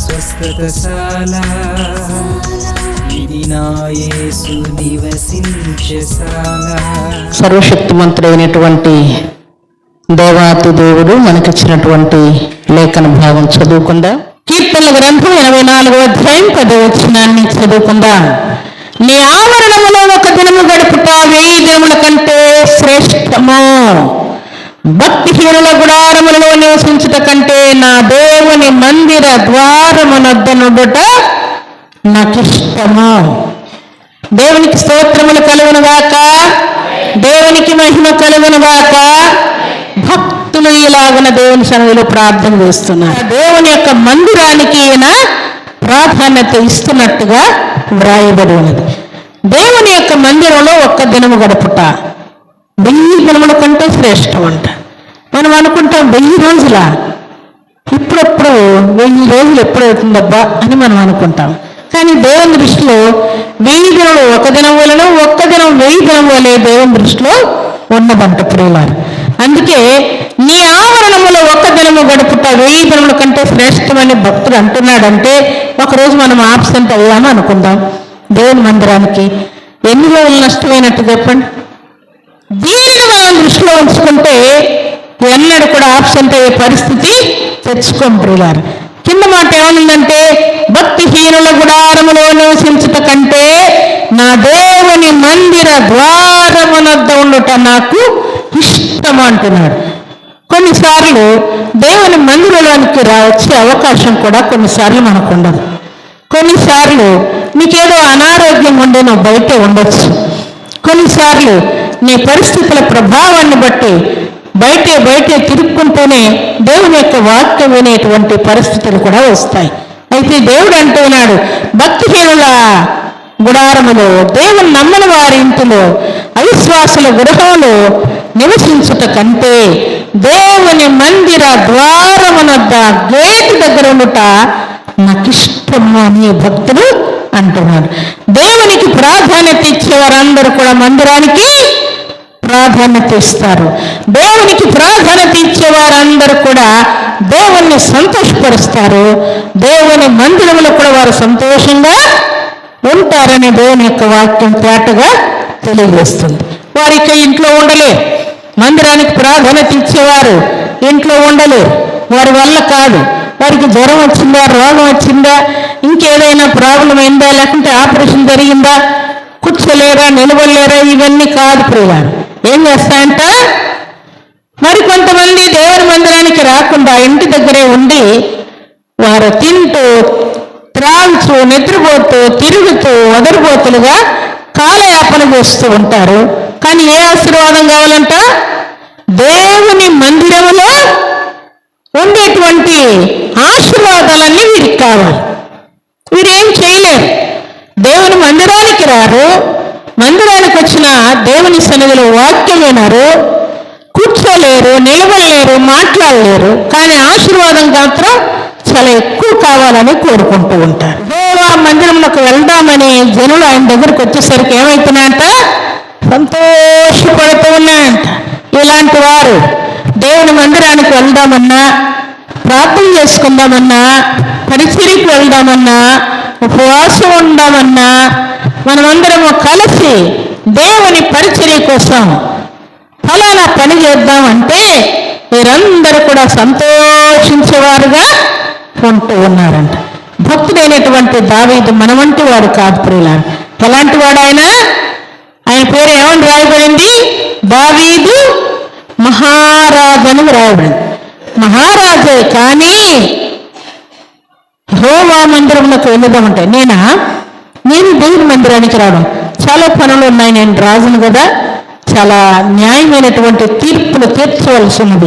స్వస్థతశాల. సర్వశక్తిమంతుడైనటువంటి దేవాతి దేవుడు మనకిచ్చినటువంటి లేఖన భాగం చదువుకుందా? కీర్తన గ్రంథం ఎనభై నాలుగో అధ్యాయం పది వచ్చినాన్ని చదువుకుందాం? నీ ఆవరణములో ఒక దినము గడుపుట వెయ్యి దినముల కంటే శ్రేష్టము. భక్తిహీనుల గుడారములలో నివసించుట కంటే నా దేవుని మందిర ద్వారమునద్దనుడుట నాకిష్టము దేవునికి స్తోత్రములు కలుగును గాక దేవునికి మహిమ కలుగును గాక భక్తులు ఇలాగున దేవుని సన్నిధిలో ప్రార్థన చేస్తున్నారు. దేవుని యొక్క మందిరానికి ఈయన ప్రాధాన్యత ఇస్తున్నట్టుగా వ్రాయబడి ఉన్నది. దేవుని యొక్క మందిరంలో ఒక్క దినము గడుపుట. వెయ్యి దినముల కంటే శ్రేష్టం అంట మనం అనుకుంటాం వెయ్యి రోజుల? ఇప్పుడప్పుడు వెయ్యి రోజులు ఎప్పుడవుతుందబ్బా అని మనం అనుకుంటాం. కానీ దేవుని దృష్టిలో వెయ్యి దినములు ఒక దినం వలన ఒక్క దినం వెయ్యి దినం వలె దేవుని దృష్టిలో ఉన్నదంట ప్రియులారు. అందుకే నీ ఆవరణములో ఒక్క దినము గడుపుట వెయ్యి దినముల కంటే శ్రేష్టమని భక్తుడు అంటున్నాడంటే ఒకరోజు మనం ఆబ్సెంట్ అయ్యాము అనుకుందాం దేవుని మందిరానికి ఎన్ని రోజులు నష్టమైనట్టు చెప్పండి? దీనిని మనం దృష్టిలో ఉంచుకుంటే ఎన్నడూ కూడా ఆబ్సెంట్ అయ్యే పరిస్థితి తెచ్చుకోం ప్రియులారు. కింద మాట ఏమనుందంటే భక్తిహీనుల గుడారములో నివసించుట కంటే నా దేవుని మందిర ద్వారమునద్ద ఉండుట నాకు ఇష్టం అంటున్నాడు. కొన్నిసార్లు దేవుని మందిరంలోనికి రా వచ్చే అవకాశం కూడా కొన్నిసార్లు మనకు ఉండదు కొన్నిసార్లు నీకేదో అనారోగ్యం ఉండే నువ్వు బయట ఉండొచ్చు. కొన్నిసార్లు నీ పరిస్థితుల ప్రభావాన్ని బట్టి బయటే బయటే తిరుక్కుంటూనే దేవుని యొక్క వాక్యం వినేటువంటి పరిస్థితులు కూడా వస్తాయి. అయితే దేవుడు అంటున్నాడు భక్తిహీనుల గుడారములో దేవుని నమ్మని వారి ఇంటిలో అవిశ్వాసుల గృహంలో నివసించుట కంటే దేవుని మందిర ద్వారమునద్ద గేటు దగ్గర ఉండుట నాకిష్టము అని భక్తుడు అంటున్నాడు దేవునికి ప్రాధాన్యత ఇచ్చే వారందరూ కూడా మందిరానికి ప్రాధాన్యత ఇస్తారు దేవునికి ప్రాధాన్యత ఇచ్చే వారందరూ కూడా దేవుణ్ణి సంతోషపరుస్తారు. దేవుని మందిరంలో కూడా వారు సంతోషంగా ఉంటారని దేవుని యొక్క వాక్యం తేటగా తెలియజేస్తుంది. వారి ఇక ఇంట్లో ఉండలే. మందిరానికి ప్రాధాన్యత ఇచ్చేవారు ఇంట్లో ఉండలే. వారి వల్ల కాదు. వారికి జ్వరం వచ్చిందా రోగం వచ్చిందా ఇంకేదైనా ప్రాబ్లం అయిందా లేకుంటే ఆపరేషన్ జరిగిందా కూర్చోలేరా నిలవలేరా ఇవన్నీ కాదు ప్రియారు ఏం చేస్తాయంట మరి కొంతమంది దేవుని మందిరానికి రాకుండా ఇంటి దగ్గరే ఉండి వారు తింటూ త్రాగుతూ నిద్రపోతూ తిరుగుతూ వదరిపోతులుగా కాలయాపన చేస్తూ ఉంటారు. కానీ ఏ ఆశీర్వాదం కావాలంట? దేవుని మందిరములో ఉండేటువంటి ఆశీర్వాదాలన్నీ వీరికి కావాలి. వీరేం చేయలేరు. దేవుని మందిరానికి రారు. మందిరానికి వచ్చిన దేవుని సన్నిధిలో వాక్యం వినరు కూర్చోలేరు నిలవలేరు మాట్లాడలేరు. కానీ ఆశీర్వాదం మాత్రం చాలా ఎక్కువ కావాలని కోరుకుంటూ ఉంటారు. దేవా మందిరంలోకి వెళ్దామని జనులు ఆయన దగ్గరికి వచ్చేసరికి ఏమవుతున్నాయంట సంతోషపడుతూ ఉన్నాయంట. ఇలాంటి వారు దేవుని మందిరానికి వెళ్దామన్నా ప్రార్థన చేసుకుందామన్నా పరిచర్యకి వెళ్దామన్నా ఉపవాసం ఉందామన్నా మనమందరము కలిసి దేవుని పరిచర్య కోసం ఫలానా పని చేద్దామంటే వీరందరూ కూడా సంతోషించేవారుగా ఉంటూ ఉన్నారంట. భక్తుడైనటువంటి దావీదు మన వంటి వాడు కాదు ప్రియులారు. ఎలాంటి వాడు ఆయన ఆయన పేరు ఏమని రాయబడింది? దావీదు మహారాజు రాయబడింది. మహారాజే కానీ హోమా మందిరంలోకి వెళ్ళదామంటే నేనా? మందిరానికి రావడం. చాలా పనులు ఉన్నాయి. నేను రాజును కదా. చాలా న్యాయమైనటువంటి తీర్పులు తీర్చవలసి ఉన్నది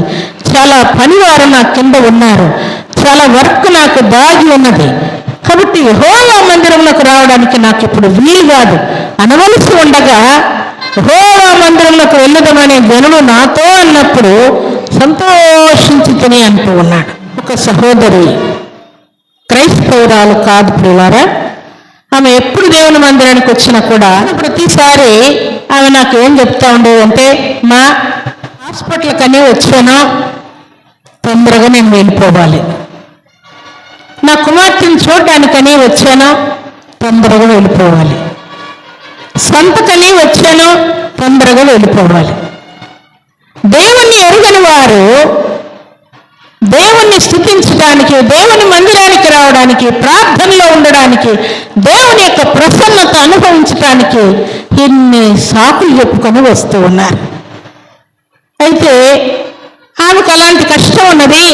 చాలా పనివారు నా కింద ఉన్నారు. చాలా వర్క్ నాకు దాగి ఉన్నది. కాబట్టి హోమా మందిరంలోకి రావడానికి నాకు ఇప్పుడు వీలు కాదు. అనవలసి ఉండగా హోమా మందిరంలోకి వెళ్ళదమనే జనులు నాతో అన్నప్పుడు సంతోషించి తిని అంటూ ఉన్నాడు. ఒక సహోదరి క్రైస్తవురాలు కాదు ప్రియులారా. ఆమె ఎప్పుడు దేవుని మందిరానికి వచ్చినా కూడా ప్రతిసారి ఆమె నాకు ఏం చెప్తా ఉండేదంటే మా హాస్పిటల్ కానీ వచ్చాను తొందరగా నేను వెళ్ళిపోవాలి. నా కుమార్తెను చూడడానికని వచ్చాను తొందరగా వెళ్ళిపోవాలి. సొంతకని వచ్చాను తొందరగా వెళ్ళిపోవాలి. దేవుణ్ణి ఎరుగని వారు దేవుణ్ణి స్థుతించడానికి దేవుని మందిరానికి రావడానికి ప్రార్థనలో ఉండడానికి దేవుని యొక్క ప్రసన్నత అనుభవించడానికి ఇన్ని సాకులు చెప్పుకొని వస్తూ ఉన్నారు. అయితే ఆమెకు అలాంటి కష్టం ఉన్నది.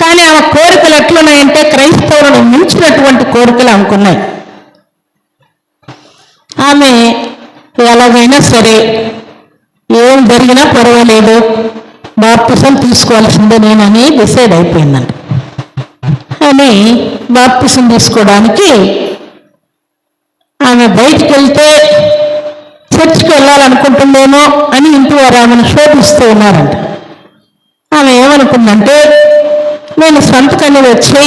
కానీ ఆమె కోరికలు ఎట్లున్నాయంటే క్రైస్తవులను మించినటువంటి కోరికలు ఆమెకున్నాయి. ఆమె ఎలాగైనా సరే ఏం జరిగినా పర్వాలేదు. బాప్తిసం తీసుకోవాల్సిందే నేనని డిసైడ్ అయిపోయిందంట. అని బాప్తిసం తీసుకోవడానికి ఆమె బయటికి వెళ్తే చర్చికి వెళ్ళాలనుకుంటుందేమో అని ఇంటి వారు ఆమెను శోధిస్తూ ఉన్నారంట. ఆమె ఏమనుకుందంటే నేను సొంతకని వచ్చి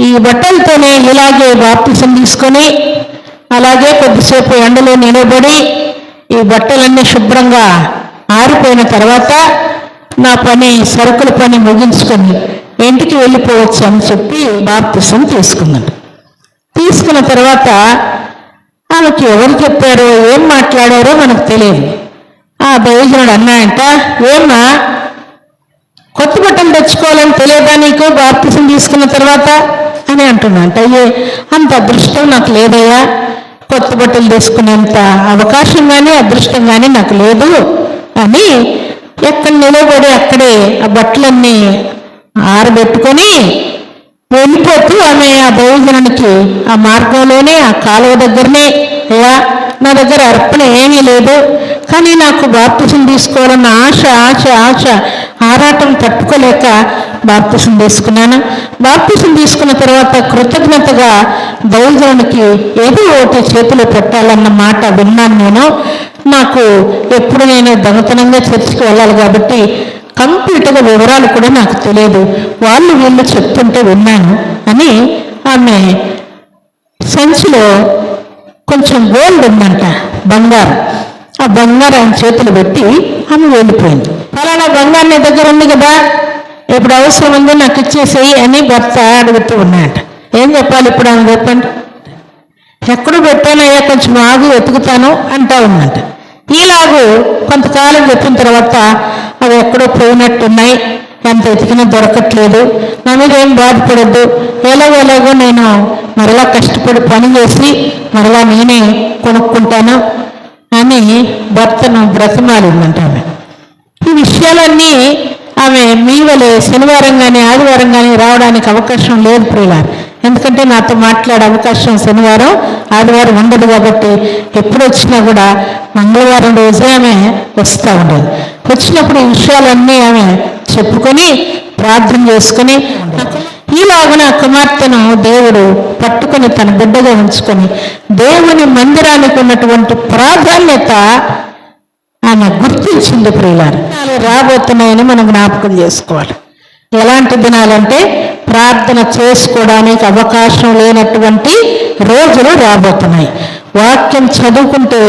ఈ బట్టలతోనే ఇలాగే బాప్తిసం తీసుకొని అలాగే కొద్దిసేపు ఎండలో నిలబడి ఈ బట్టలన్నీ శుభ్రంగా ఆరిపోయిన తర్వాత నా పని సరుకుల పని ముగించుకొని ఇంటికి వెళ్ళిపోవచ్చు అని చెప్పి బాప్తిసం తీసుకుందండి తీసుకున్న తర్వాత ఆమెకి ఎవరు చెప్పారో ఏం మాట్లాడారో మనకు తెలియదు. ఆ దైవజనుడు అన్నాయంట ఏమ్మా? కొత్త బట్టలు తెచ్చుకోవాలని తెలియదా నీకు? బాప్తిసం తీసుకున్న తర్వాత? అని అంటున్నాంట అయ్యే అంత అదృష్టం నాకు లేదయ్యా. కొత్త బట్టలు తీసుకునేంత అవకాశం కానీ అదృష్టం కానీ నాకు లేదు. అని ఎక్కడ నిలబడి అక్కడే ఆ బట్టలన్నీ ఆరబెట్టుకొని వెళ్ళిపోతూ ఆమె ఆ భోజనానికి ఆ మార్గంలోనే ఆ కాలువ దగ్గరనే అయ్యా నా దగ్గర అర్పణ ఏమీ లేదు కానీ నాకు బాప్తిసం తీసుకోవాలన్న ఆశ ఆశ ఆశ ఆరాటం తట్టుకోలేక బాప్తిసం తీసుకున్నాను. బాప్తిసం తీసుకున్న తర్వాత కృతజ్ఞతగా దైవజనునికి ఏదో ఒకటి చేతిలో పెట్టాలన్న మాట విన్నాను నేను. నాకు ఎప్పుడు నేను దొంగతనంగా చర్చికి వెళ్ళాలి కాబట్టి కంప్లీట్గా వివరాలు కూడా నాకు తెలియదు. వాళ్ళు వీళ్ళు చెప్తుంటే విన్నాను అని ఆమె సంచిలో కొంచెం గోల్డ్ ఉందంట బంగారం. ఆ బంగారం ఆయన చేతులు పెట్టి ఆమె వెళ్ళిపోయింది. ఫలానా బంగారం నీ దగ్గర ఉంది కదా ఇప్పుడు అవసరం ఉంది నాకు ఇచ్చేసేయి అని భర్త అడుగుతూ ఉన్నాయట ఏం చెప్పాలి ఇప్పుడు ఆమె చెప్పండి? ఎక్కడ పెట్టానయ్యా కొంచెం ఆగు వెతుకుతాను అంటా ఉందంట ఈలాగు కొంతకాలం చెప్పిన తర్వాత అవి ఎక్కడో పోయినట్టున్నాయి. ఎంత వెతికినా దొరకట్లేదు. నా మీద ఏం బాధపడద్దు. ఎలాగో ఎలాగో నేను మరలా కష్టపడి పని చేసి మరలా నేనే కొనుక్కుంటాను అని భర్తను బ్రతమాలిందంట ఆమె ఈ విషయాలన్నీ ఆమె మీ వలె శనివారం కానీ ఆదివారం కానీ రావడానికి అవకాశం లేదు ప్రియులారు. ఎందుకంటే నాతో మాట్లాడే అవకాశం శనివారం ఆదివారం ఉండదు కాబట్టి ఎప్పుడు వచ్చినా కూడా మంగళవారం రోజే ఆమె వస్తూ ఉండేది. వచ్చినప్పుడు ఈ విషయాలన్నీ ఆమె చెప్పుకొని ప్రార్థన చేసుకొని ఈలాగున కుమార్తెను దేవుడు పట్టుకొని తన బిడ్డగా ఉంచుకొని దేవుని మందిరానికి ఉన్నటువంటి ప్రాధాన్యత ఆమె గుర్తించింది ప్రియులారు. రాబోతున్నాయని మనం జ్ఞాపకం చేసుకోవాలి. ఎలాంటి దినాలంటే ప్రార్థన చేసుకోవడానికి అవకాశం లేనటువంటి రోజులు రాబోతున్నాయి. వాక్యం చదువుకుంటే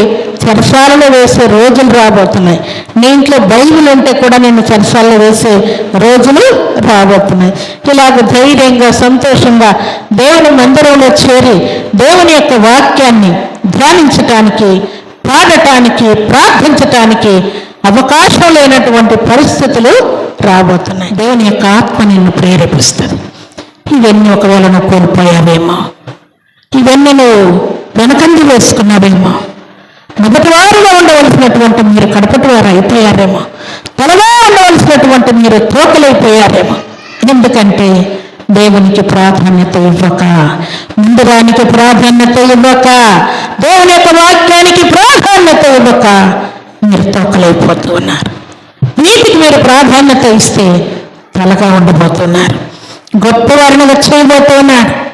చెరసాలలో వేసే రోజులు రాబోతున్నాయి. నీ ఇంట్లో బైబిల్ ఉంటే కూడా నేను చెరసాలలో వేసే రోజులు రాబోతున్నాయి. ఇలాగ ధైర్యంగా సంతోషంగా దేవుని మందిరంలో చేరి దేవుని యొక్క వాక్యాన్ని ధ్యానించటానికి పాడటానికి ప్రార్థించటానికి అవకాశం లేనటువంటి పరిస్థితులు రాబోతున్నాయి. దేవుని యొక్క ఆత్మ నిన్ను ప్రేరేపిస్తుంది. ఇవన్నీ ఒకవేళ నువ్వు కోల్పోయావేమో? ఇవన్నీ నువ్వు వెనకంది వేసుకున్నావేమో? మొదటి ఉండవలసినటువంటి మీరు కడపటి వారు అయిపోయారేమో? తలగా ఉండవలసినటువంటి మీరు తోకలైపోయారేమో? ఎందుకంటే దేవునికి ప్రాధాన్యత ఇవ్వక ముందురానికి ప్రాధాన్యత ఇవ్వక దేవుని యొక్క వాక్యానికి ప్రాధాన్యత ఇవ్వక మీరు తోకలైపోతూ ఉన్నారు. వీటికి మీరు ప్రాధాన్యత ఇస్తే తలగా ఉండబోతున్నారు. గొప్పవారిని చేయబోతున్నాడు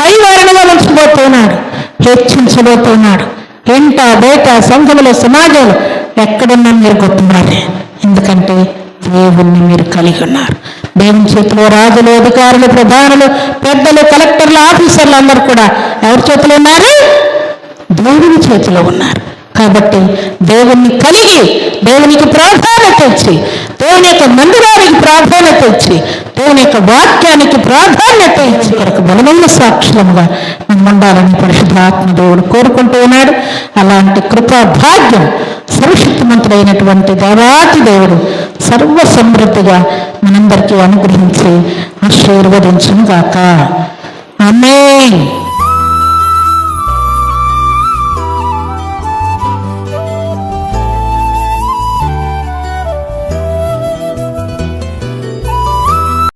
పైవారినిగా ఉంచబోతున్నాడు హెచ్చించబోతున్నాడు. ఇంట బయట సంఘములో సమాజంలో ఎక్కడున్నా మీరు గొప్పవారే. ఎందుకంటే దేవుణ్ణి మీరు కలిగి ఉన్నారు. దేవుని చేతిలో రాజులు అధికారులు ప్రధానులు పెద్దలు కలెక్టర్లు ఆఫీసర్లు అందరూ కూడా ఎవరి చేతిలో ఉన్నారు? దేవుని చేతిలో ఉన్నారు. కాబట్టి దేవుణ్ణి కలిగి దేవునికి ప్రాధాన్యత ఇచ్చి దేవుని యొక్క మందిరానికి ప్రాధాన్యత ఇచ్చి దేవుని యొక్క వాక్యానికి ప్రాధాన్యత ఇచ్చి కొరకు బలమైన సాక్షులముగా మనం ఉండాలని పరిశుద్ధాత్మ దేవుడు కోరుకుంటూ ఉన్నాడు. అలాంటి కృపా భాగ్యం సర్వశక్తిమంతుడైనటువంటి దేవాతి దేవుడు సర్వ సమృద్ధిగా మనందరికీ అనుగ్రహించి ఆశీర్వదించును గాక. ఆమేన్.